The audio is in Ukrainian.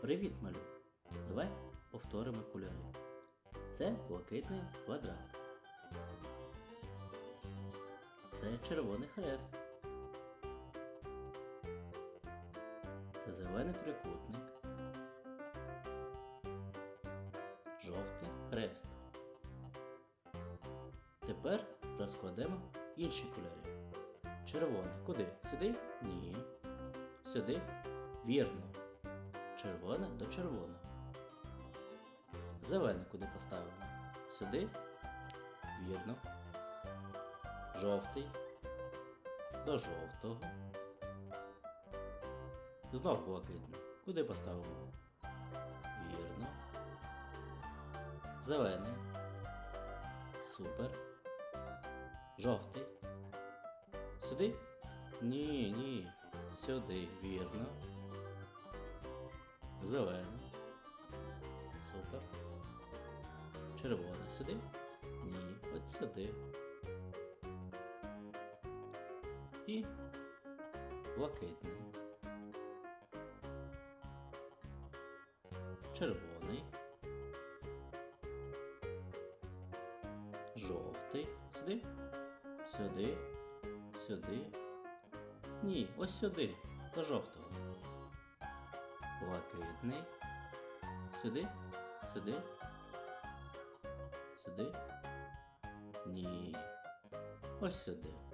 Привіт, малюк! Давай повторимо кольори. Це блакитний квадрат. Це червоний хрест. Це зелений трикутник. Жовтий хрест. Тепер розкладемо інші кольори. Червоний. Куди? Сюди? Ні. Сюди? Вірно. Червоне до червоного. Зелене куди поставимо? Сюди? Вірно. Жовтий. До жовтого. Знов блакитний. Куди поставимо? Вірно. Зелений. Супер. Жовтий. Сюди? Ні, ні. Сюди, вірно. Зелений. Супер. Червоний сюди? Ні, от сюди. І блакитний. Червоний. Жовтий. Сюди. Сюди. Сюди. Ні, ось сюди. До жовтого. Блакитний. Сюди. Сюди. Сюди. Ні. Ось сюди.